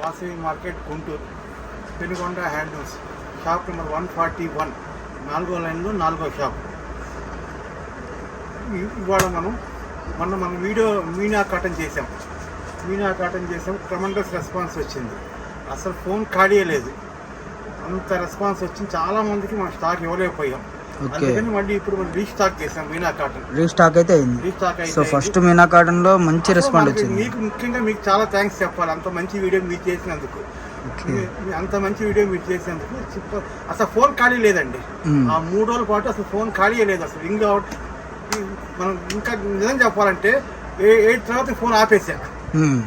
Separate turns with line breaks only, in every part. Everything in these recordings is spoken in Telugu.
Vasavi market Guntur. Penugonda handlooms. Shop number one forty one. నాలుగో లైన్లో నాలుగో షాప్. ఇవాళ మనం మొన్న మనం వీడియో మీనా కాటన్ చేసాం మీనా కాటన్ చేసాం ట్రమండస్ రెస్పాన్స్ వచ్చింది. అసలు ఫోన్ ఖాళీ లేదు. అంత రెస్పాన్స్ వచ్చింది. చాలా మందికి మనం స్టాక్ ఇవ్వలేకపోయాం. అందుకని మళ్ళీ ఇప్పుడు మనం రీస్టాక్ చేసాం మీనా కాటన్
రీస్టాక్ అయితే అయింది.
రీస్టాక్
సో ఫస్ట్ మీనా కాటన్లో మంచి రెస్పాండ్ వచ్చింది.
మీకు ముఖ్యంగా మీకు చాలా థ్యాంక్స్ చెప్పాలి. అంత మంచి వీడియో మీరు చేసినందుకు. అంత మంచి వీడియో మీరు చేసినందుకు అసలు ఫోన్ ఖాళీ లేదండి.
మ్మ్.
ఆ మూడు రోజుల పాటు అసలు ఫోన్ ఖాళీ లేదు. అసలు రింగ్ అవుట్ మనం ఇంకా నిజం చెప్పాలంటే ఏ ఎయిట్ తర్వాత ఫోన్ ఆపేసా.
మ్మ్.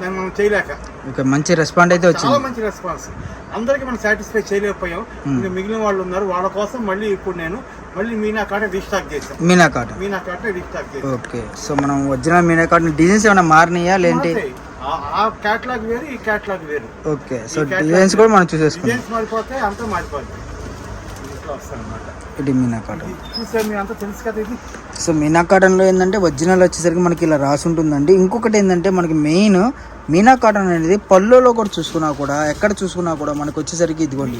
దాన్ని మనం చేయలేక.
ఓకే మంచి రెస్పాండ్ అయితే
చాలా
వచ్చింది
మంచి రెస్పాన్స్ అందరికీ మనం సాటిస్ఫై చేయలేకపోయాం. ఇంకా మిగిలిన వాళ్ళు ఉన్నారు. వాళ్ళ కోసం మళ్ళీ ఇప్పుడు నేను మళ్ళీ మీనా కాట రీస్టాక్ చేశాను
Meena cotton.
Meena cotton restock చేశాను
ఓకే సో మనం ఒరిజినల్ మీనా కాటన్ డిజైన్స్ ఏమైనా మారినాయా లేంటి.
ఆ- క్యాట్లాగ్ వేరు ఈ క్యాట్లాగ్ వేరు.
ఓకే సో డిజైన్స్ కూడా మనం చూసేసుకున్నాం
డిజైన్స్ మారిపోతాయి అంతా మారిపోతాయి.
ఇది మీనా కాటన్.
తెలుసు కదా ఇది.
సో మీనా కాటన్లో ఏంటంటే ఒరిజినల్ వచ్చేసరికి మనకి ఇలా రాసి ఉంటుందండి. ఇంకొకటి ఏంటంటే మనకి మెయిన్ మీనా కాటన్ అనేది పళ్ళులో కూడా చూసుకున్నా కూడా ఎక్కడ చూసుకున్నా కూడా మనకి వచ్చేసరికి ఇదిగోండి.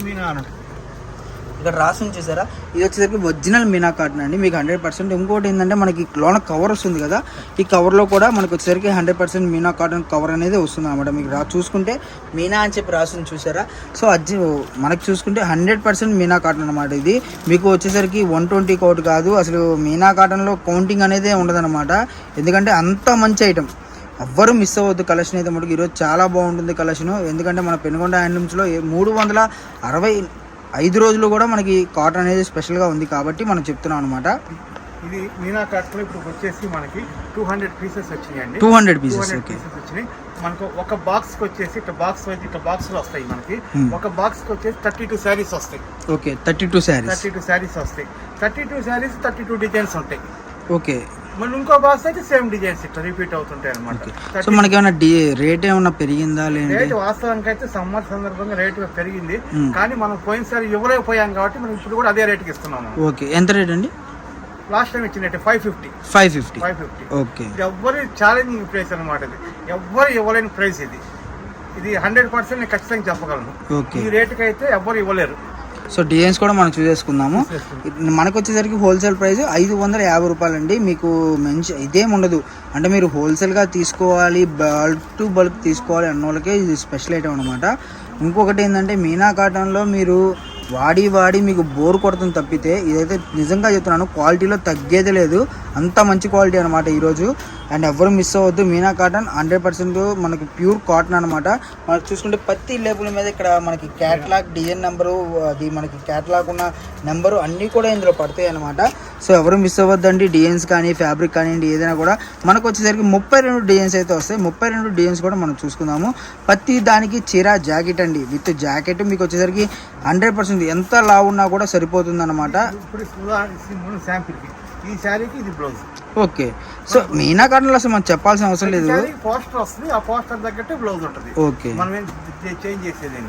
ఇక్కడ రాసి ఉంచేసారా ఇది వచ్చేసరికి ఒరిజినల్ మీనా కాటన్ అండి మీకు హండ్రెడ్ పర్సెంట్. ఇంకోటి ఏంటంటే మనకి లోన కవర్ వస్తుంది కదా ఈ కవర్లో కూడా మనకి వచ్చేసరికి hundred percent Meena cotton cover అనేది వస్తుంది అనమాట మీకు రా చూసుకుంటే మీనా అని చెప్పి రాసి ఉంది చూసారా సో అది మనకి చూసుకుంటే హండ్రెడ్ పర్సెంట్ మీనా కాటన్ అనమాట ఇది. మీకు వచ్చేసరికి వన్ ట్వంటీ కోట్ కాదు అసలు మీనా కాటన్లో కౌంటింగ్ అనేది ఉండదన్నమాట. ఎందుకంటే అంత మంచి ఐటమ్. ఎవ్వరు మిస్ అవ్వద్దు కలెక్షన్ అయితే మటుకు. ఈరోజు చాలా బాగుంటుంది కలెక్షన్ ఎందుకంటే మన పెనుగొండ హ్యాండ్లూమ్స్లో మూడు వందల అరవై ఐదు రోజులు కూడా మనకి కాటన్ అనేది స్పెషల్గా ఉంది కాబట్టి మనం చెప్తున్నాం అనమాట
ఇది మీనా కట్లో ఇప్పుడు వచ్చేసి మనకి టూ హండ్రెడ్ పీసెస్ వచ్చినాయండి
టూ హండ్రెడ్ పీసెస్
వచ్చినాయి. మనకు ఒక బాక్స్కి వచ్చేసి ఇట్లా బాక్స్ వైజ్ ఇట్లా బాక్స్లో వస్తాయి మనకి.
Hmm.
ఒక బాక్స్కి వచ్చేసి థర్టీ టూ శారీస్ వస్తాయి.
Okay thirty two saris
thirty two saris వస్తాయి. Thirty two saris thirty two designs ఉంటాయి.
ఓకే
మళ్ళీ ఇంకో బాక్స్ అయితే సేమ్ డిజైన్స్ ఇట్లా రిపీట్ అవుతుంటాయి అనమాట
సో మనకి ఏమైనా రేట్ ఏమైనా పెరిగిందా
రేట్ వాస్తవానికి అయితే సమ్మర్ సందర్భంగా రేటు పెరిగింది.
Hmm.
కానీ మనం పోయినసారి ఇవ్వలేకపోయాం కాబట్టి మనం ఇప్పుడు కూడా అదే రేట్కి ఇస్తున్నాము
ఓకే ఎంత రేట్ అండి?
లాస్ట్ టైం ఇచ్చినట్టు five fifty
five fifty
five fifty
okay
ఎవ్వరు ఛాలెంజింగ్ ప్రైస్ అనమాట ఇది. ఎవ్వరు ఇవ్వలేని ప్రైస్ ఇది. ఇది హండ్రెడ్ పర్సెంట్ నేను ఖచ్చితంగా చెప్పగలను. ఈ రేటుకి అయితే ఎవ్వరు ఇవ్వలేరు.
సో డిజైన్స్ కూడా మనం చూసేసుకుందాము. మనకు వచ్చేసరికి హోల్సేల్ ప్రైస్ ఐదు వందల యాభై రూపాయలండి. మీకు మంచి ఇదేం ఉండదు. అంటే మీరు హోల్సేల్గా తీసుకోవాలి బల్క్ టు బల్క్ తీసుకోవాలి అన్న వాళ్ళకే ఇది స్పెషల్ ఐటమ్ అనమాట ఇంకొకటి ఏంటంటే మీనా కాటన్లో మీరు వాడి వాడి మీకు బోర్ కొడుతుంది తప్పితే ఇదైతే నిజంగా చెప్తున్నాను క్వాలిటీలో తగ్గేదే లేదు. అంత మంచి క్వాలిటీ అనమాట ఈరోజు. అండ్ ఎవరు మిస్ అవ్వద్దు. మీనా కాటన్ హండ్రెడ్ పర్సెంట్ మనకి ప్యూర్ కాటన్ అనమాట మనకు చూసుకుంటే ప్రతి లేబుల్ మీద ఇక్కడ మనకి క్యాట్లాగ్ డిజైన్ నెంబరు అది మనకి క్యాట్లాగ్ ఉన్న నెంబరు అన్నీ కూడా ఇందులో పడతాయి అనమాట సో ఎవరు మిస్ అవ్వద్దండి. డిజైన్స్ కానీ ఫ్యాబ్రిక్ కానివ్వండి ఏదైనా కూడా మనకు వచ్చేసరికి ముప్పై రెండు డిజైన్స్ అయితే వస్తాయి. ముప్పై రెండు డిజైన్స్ కూడా మనం చూసుకుందాము. ప్రతి దానికి చీర జాకెట్ అండి. విత్ జాకెట్ మీకు వచ్చేసరికి హండ్రెడ్ పర్సెంట్ ఎంత లావు ఉన్నా కూడా సరిపోతుంది అనమాట
ఇప్పుడు ఈ శారీకి ఇది బ్లౌజ్.
ఓకే. సో అసలు మనం చెప్పాల్సిన అవసరం లేదు.
పోస్టర్ వస్తుంది ఆ పోస్టర్ తగ్గట్టే బ్లౌజ్ ఉంటుంది.
ఓకే.
మనం ఏం చేంజ్ చేసేది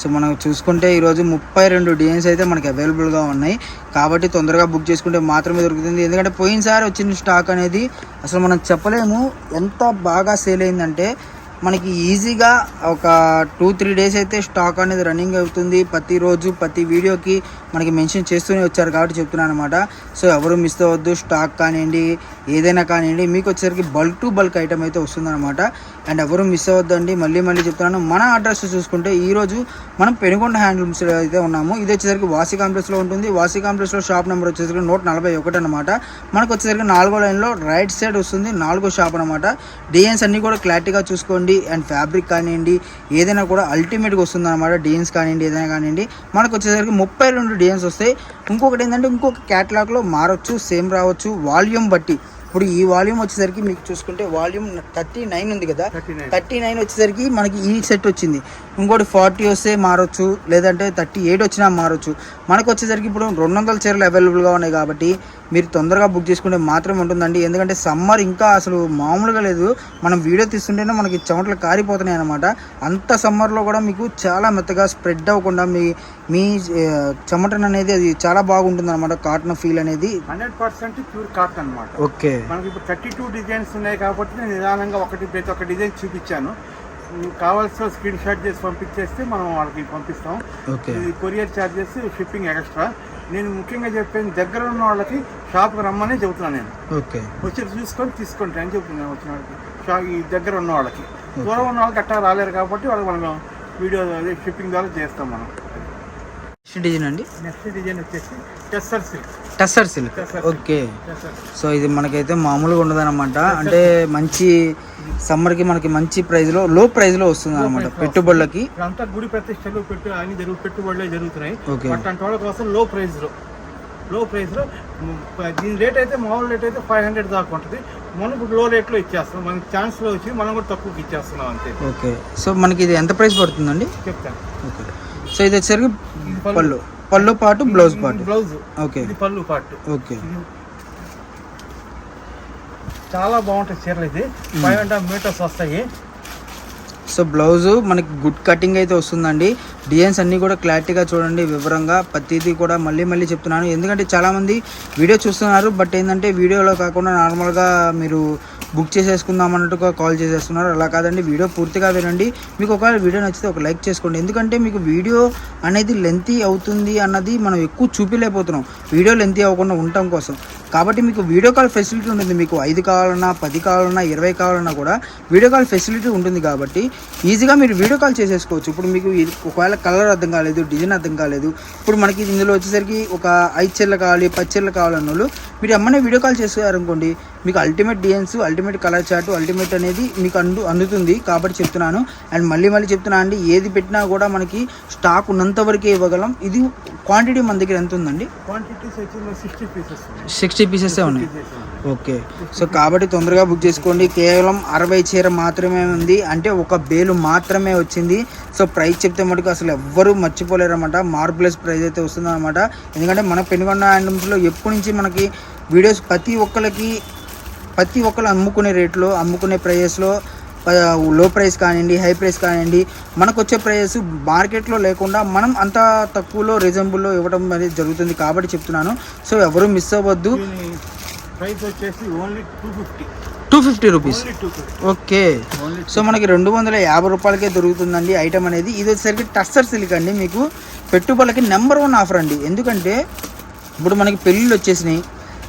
సో మనం చూసుకుంటే ఈరోజు ముప్పై రెండు డిజైన్స్ అయితే మనకి అవైలబుల్గా ఉన్నాయి. కాబట్టి తొందరగా బుక్ చేసుకుంటే మాత్రమే దొరుకుతుంది. ఎందుకంటే పోయినసారి వచ్చిన స్టాక్ అనేది అసలు మనం చెప్పలేము. ఎంత బాగా సేల్ అయిందంటే మనకి ఈజీగా ఒక టూ త్రీ డేస్ అయితే స్టాక్ అనేది రన్నింగ్ అవుతుంది. ప్రతిరోజు ప్రతి వీడియోకి మనకి మెన్షన్ చేస్తూనే వచ్చారు కాబట్టి చెప్తున్నాను అనమాట సో ఎవరు మిస్ అవ్వద్దు స్టాక్ కానివ్వండి ఏదైనా కానివ్వండి మీకు వచ్చేసరికి బల్క్ టు బల్క్ ఐటమ్ అయితే వస్తుందన్నమాట. అండ్ ఎవరు మిస్ అవ్వద్దండి మళ్ళీ మళ్ళీ చెప్తున్నాను. మన అడ్రస్ చూసుకుంటే ఈరోజు మనం పెనుగొండ హ్యాండ్లూమ్స్ అయితే ఉన్నాము. ఇది వచ్చేసరికి వాసి కాంప్లెక్స్లో ఉంటుంది. వాసి కాంప్లెక్స్లో షాప్ నెంబర్ వచ్చేసరికి నూట నలభై ఒకటి అనమాట మనకు వచ్చేసరికి నాలుగో లైన్లో రైట్ సైడ్ వస్తుంది నాలుగో షాప్ అనమాట డిజైన్స్ అన్నీ కూడా క్లారిటీగా చూసుకోండి. అండ్ ఫ్యాబ్రిక్ కానివ్వండి ఏదైనా కూడా అల్టిమేట్గా వస్తుంది అనమాట డిజైన్స్ కానివ్వండి ఏదైనా కానివ్వండి. మనకు వచ్చేసరికి ముప్పై రెండు డిజైన్స్ వస్తాయి. ఇంకొకటి ఏంటంటే ఇంకొక క్యాటలాగ్లో మారొచ్చు సేమ్ రావచ్చు. వాల్యూమ్ బట్టి. ఇప్పుడు ఈ వాల్యూమ్ వచ్చేసరికి మీకు చూసుకుంటే వాల్యూమ్ థర్టీ నైన్ ఉంది కదా.
థర్టీ నైన్
థర్టీ నైన్ వచ్చేసరికి మనకి ఈ సెట్ వచ్చింది. ఇంకోటి ఫార్టీ వస్తే మారొచ్చు లేదంటే థర్టీ ఎయిట్ వచ్చినా మారొచ్చు. మనకు వచ్చేసరికి ఇప్పుడు రెండు వందల చీరలు అవైలబుల్గా ఉన్నాయి కాబట్టి మీరు తొందరగా బుక్ చేసుకుంటే మాత్రమే ఉంటుందండి. ఎందుకంటే సమ్మర్ ఇంకా అసలు మామూలుగా లేదు. మనం వీడియో తీస్తుంటేనే మనకి చెమటలు కారిపోతున్నాయి అనమాట అంత సమ్మర్లో కూడా మీకు చాలా మెత్తగా స్ప్రెడ్ అవ్వకుండా మీ మీ చెమటను అనేది అది చాలా బాగుంటుంది అనమాట కాటన్ ఫీల్ అనేది.
హండ్రెడ్ పర్సెంట్ ప్యూర్ కాటన్ అనమాట
ఓకే.
మనకి ఇప్పుడు థర్టీ టూ డిజైన్స్ ఉన్నాయి కాబట్టి నేను నిదానంగా ఒకటి ప్రతి ఒక్క డిజైన్ చూపించాను. కావాల్సిన స్క్రీన్ షాట్ చేసి పంపించేస్తే మనం వాళ్ళకి పంపిస్తాం.
Okay.
Courier charges shipping extra నేను ముఖ్యంగా చెప్పాను దగ్గర ఉన్న వాళ్ళకి షాప్కి రమ్మని చెబుతున్నాను నేను.
ఓకే.
వచ్చి చూసుకొని తీసుకోండి అని చెప్తున్నాను వచ్చిన వాళ్ళకి. షా ఈ దగ్గర ఉన్న వాళ్ళకి. దూరం ఉన్న వాళ్ళకి అట్టా రాలేరు కాబట్టి వాళ్ళకి మనం వీడియో షిప్పింగ్ ద్వారా చేస్తాం మనం.
నెక్స్ట్ డిజైన్ అండి?
నెక్స్ట్ డిజైన్ వచ్చేసి tussar silk.
Tussar silk. Okay. So ఇది మనకైతే మామూలుగా ఉండదన్నమాట. అంటే మంచి సమ్మర్కి మనకి మంచి ప్రైస్లో లో ప్రైస్లో వస్తుంది అనమాట పెట్టుబడులకి.
ఇదంతా గుడి ప్రతిష్టలు పెట్టు అన్ని జరుగు పెట్టుబడులే జరుగుతున్నాయి.
ఓకే.
అట్లాంటి వాళ్ళ కోసం లో. ప్రైస్లో లో ప్రైస్లో దీని రేట్ అయితే మామూలు రేట్ అయితే ఫైవ్ హండ్రెడ్ దాకా ఉంటుంది. మనం ఇప్పుడు లో రేట్లో ఇచ్చేస్తాం మనకి ఛాన్స్లో వచ్చి మనం కూడా తక్కువకి ఇచ్చేస్తున్నాం అంతే.
ఓకే. సో మనకి ఇది ఎంత ప్రైస్ పడుతుందండి?
చెప్తాను.
ఓకే. సో ఇది వచ్చేసరికి పళ్ళు. పళ్ళు. పాటు బ్లౌజ్ పాటు.
బ్లౌజ్.
ఓకే.
ఇది పళ్ళు పాటు.
ఓకే.
చాలా బాగుంటాయి చీరలు ఇది. ఫైవ్ అండ్ హాఫ్ మీటర్స్ వస్తాయి.
సో బ్లౌజ్ మనకి గుడ్ కటింగ్ అయితే వస్తుందండి. డిజైన్స్ అన్నీ కూడా క్లారిటీగా చూడండి వివరంగా. ప్రతిదీ కూడా మళ్ళీ మళ్ళీ చెప్తున్నాను. ఎందుకంటే చాలామంది వీడియో చూస్తున్నారు బట్ ఏంటంటే వీడియోలో కాకుండా నార్మల్గా మీరు బుక్ చేసేసుకుందాం అన్నట్టుగా కాల్ చేసేస్తున్నారు. అలా కాదండి వీడియో పూర్తిగా వినండి. మీకు ఒకవేళ వీడియో నచ్చితే ఒక లైక్ చేసుకోండి. ఎందుకంటే మీకు వీడియో అనేది లెంతీ అవుతుంది అన్నది మనం ఎక్కువ చూపించలేకపోతున్నాం వీడియో లెంతీ అవ్వకుండా ఉండటం కోసం. కాబట్టి మీకు వీడియో కాల్ ఫెసిలిటీ ఉంటుంది. మీకు ఐదు కావాలన్నా పది కావాలన్నా ఇరవై కావాలన్నా కూడా వీడియో కాల్ ఫెసిలిటీ ఉంటుంది కాబట్టి ఈజీగా మీరు వీడియో కాల్ చేసేసుకోవచ్చు. ఇప్పుడు మీకు ఇది ఒకవేళ కలర్ అర్థం కాలేదు డిజైన్ అర్థం కాలేదు. ఇప్పుడు మనకి ఇందులో వచ్చేసరికి ఒక ఐదు చీరలు కావాలి పది చీరలు కావాలన్న వాళ్ళు మీరు అమ్మనే వీడియో కాల్ చేసారనుకోండి మీకు ultimate designs ultimate colour chart ultimate అనేది మీకు అందు అందుతుంది కాబట్టి చెప్తున్నాను. అండ్ మళ్ళీ మళ్ళీ చెప్తున్నా అండి ఏది పెట్టినా కూడా మనకి స్టాక్ ఉన్నంత వరకే ఇవ్వగలం. ఇది క్వాంటిటీ మన దగ్గర ఎంత ఉందండి?
Quantities sixty pieces
sixty pieces ఉన్నాయి. ఓకే. సో కాబట్టి తొందరగా బుక్ చేసుకోండి. కేవలం అరవై చీర మాత్రమే ఉంది. అంటే ఒక బేలు మాత్రమే వచ్చింది. సో ప్రైస్ చెప్తే మటుకు అసలు ఎవ్వరూ మర్చిపోలేరు అనమాట మార్పులెస్ ప్రైస్ అయితే వస్తుంది అనమాట ఎందుకంటే మన పెనుగొండ ఐటమ్స్లో ఎప్పటి నుంచి మనకి వీడియోస్ ప్రతి ఒక్కరికి ప్రతి ఒక్కరు అమ్ముకునే రేట్లో అమ్ముకునే ప్రైజెస్లో లో ప్రైస్ కానివ్వండి హై ప్రైస్ కానివ్వండి మనకు వచ్చే ప్రైజెస్ మార్కెట్లో లేకుండా మనం అంత తక్కువలో రీజనబుల్లో ఇవ్వడం అనేది జరుగుతుంది కాబట్టి చెప్తున్నాను. సో ఎవరు మిస్ అవ్వద్దు.
ప్రైస్ వచ్చేసి only two fifty.
Two fifty rupees. Okay. So మనకి రెండు వందల యాభై రూపాయలకే దొరుకుతుందండి ఐటమ్ అనేది. ఇది వచ్చేసరికి టస్సర్ సిల్క్ అండి మీకు. పెట్టుబడులకి నెంబర్ వన్ ఆఫర్ అండి. ఎందుకంటే ఇప్పుడు మనకి పెళ్ళిళ్ళు వచ్చేసినాయి.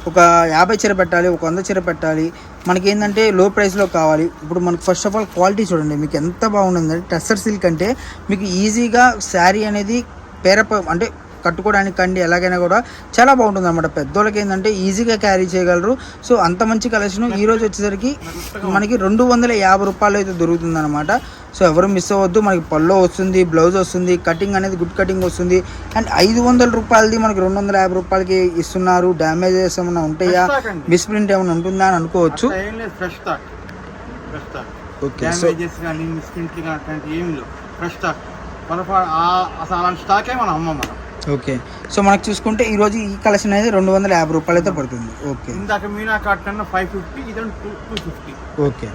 ఒక యాభై చీర పెట్టాలి ఒక వంద చీర పెట్టాలి. మనకి ఏంటంటే లో ప్రైస్లో కావాలి. ఇప్పుడు మనకి ఫస్ట్ ఆఫ్ ఆల్ క్వాలిటీ చూడండి. మీకు ఎంత బాగుంటుందంటే టస్సర్ సిల్క్ అంటే మీకు ఈజీగా శారీ అనేది పేరప అంటే కట్టుకోవడానికి కండి ఎలాగైనా కూడా చాలా బాగుంటుంది అనమాట పెద్దోళ్ళకి ఏంటంటే ఈజీగా క్యారీ చేయగలరు. సో అంత మంచి కలెక్షన్. ఈ రోజు వచ్చేసరికి మనకి రెండు వందల యాభై రూపాయలు అయితే దొరుకుతుంది అనమాట సో ఎవరు మిస్ అవ్వద్దు. మనకి పల్లో వస్తుంది బ్లౌజ్ వస్తుంది కటింగ్ అనేది గుడ్ కటింగ్ వస్తుంది. అండ్ ఐదు వందల రూపాయలది మనకి రెండు వందల యాభై రూపాయలకి ఇస్తున్నారు. డ్యామేజెస్ ఏమైనా ఉంటాయా. మిస్ప్రింట్ ఏమైనా ఉంటుందా అని అనుకోవచ్చు.
Stock fresh stock
okay so
damages కానీ మిస్ప్రింట్లు కానీ అట్లాంటి ఏమి లేవు. ఫ్రెష్ స్టాక్ పొరపా అసలు అలాంటి స్టాకే మనం అమ్మం మనం.
ఓకే. సో మనకు చూసుకుంటే ఈ రోజు ఈ కలెక్షన్ అనేది రెండు వందల యాభై రూపాయలు అయితే పడుతుంది. ఓకే.
ఇందాక మీనా కాటన్ ఫైవ్ ఫిఫ్టీ ఇదంతా టూ టూ ఫిఫ్టీ
ఓకే.